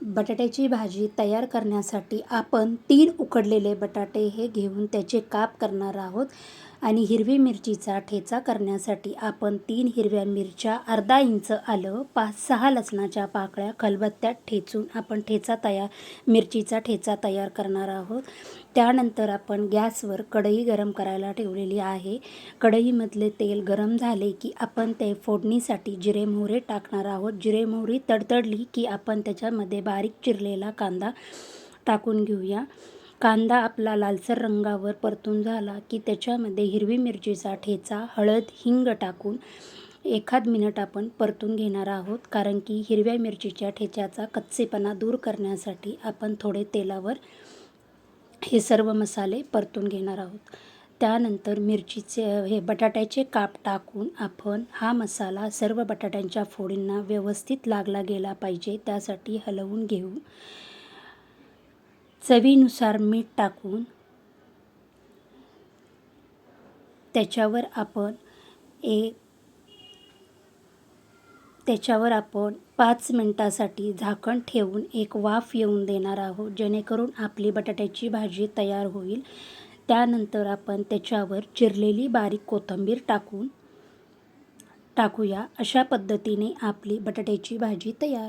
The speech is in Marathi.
बटाट्याची भाजी तयार करण्यासाठी आपण तीन उकडलेले बटाटे हे घेऊन त्याचे काप करणार आहोत. आणि हिरवी मिरचीचा ठेचा करण्यासाठी आपण तीन हिरव्या मिरच्या अर्धा इंच आलं पाच सहा लसणाच्या पाकळ्या खलबत्त्यात ठेचून आपण ठेचा तयार मिरचीचा ठेचा तयार करणार आहोत. त्यानंतर आपण गॅसवर कढई गरम करायला ठेवलेली आहे. कढईमधले तेल गरम झाले की आपण ते फोडणीसाठी जिरे मोहरे टाकणार आहोत. जिरे मोहरी तडतडली की आपण त्याच्यामध्ये बारीक चिरलेला कांदा टाकून घेऊया. कांदा आपला लालसर रंगावर परतून झाला की त्याच्यामध्ये हिरवी मिरचीचा ठेचा हळद हिंग टाकून एखाद मिनिट आपण परतून घेणार आहोत. कारण की हिरव्या मिरचीच्या ठेच्याचा कच्चेपणा दूर करण्यासाठी आपण थोडे तेलावर हे सर्व मसाले परतून घेणार आहोत. त्यानंतर मिरचीचे हे बटाट्याचे काप टाकून आपण हा मसाला सर्व बटाट्यांच्या फोडींना व्यवस्थित लागला गेला पाहिजे त्यासाठी हलवून घेऊ. चवीनुसार मीठ टाकून त्याच्यावर आपण एक त्याच्यावर आपण पाच मिनटासाठी झाकण ठेवून एक वाफ येऊन देणार आहोत जेणेकरून आपली बटाट्याची भाजी तयार होईल. त्यानंतर आपण त्याच्यावर चिरलेली बारीक कोथिंबीर टाकून टाकूया. अशा पद्धतीने आपली बटाट्याची भाजी तयार.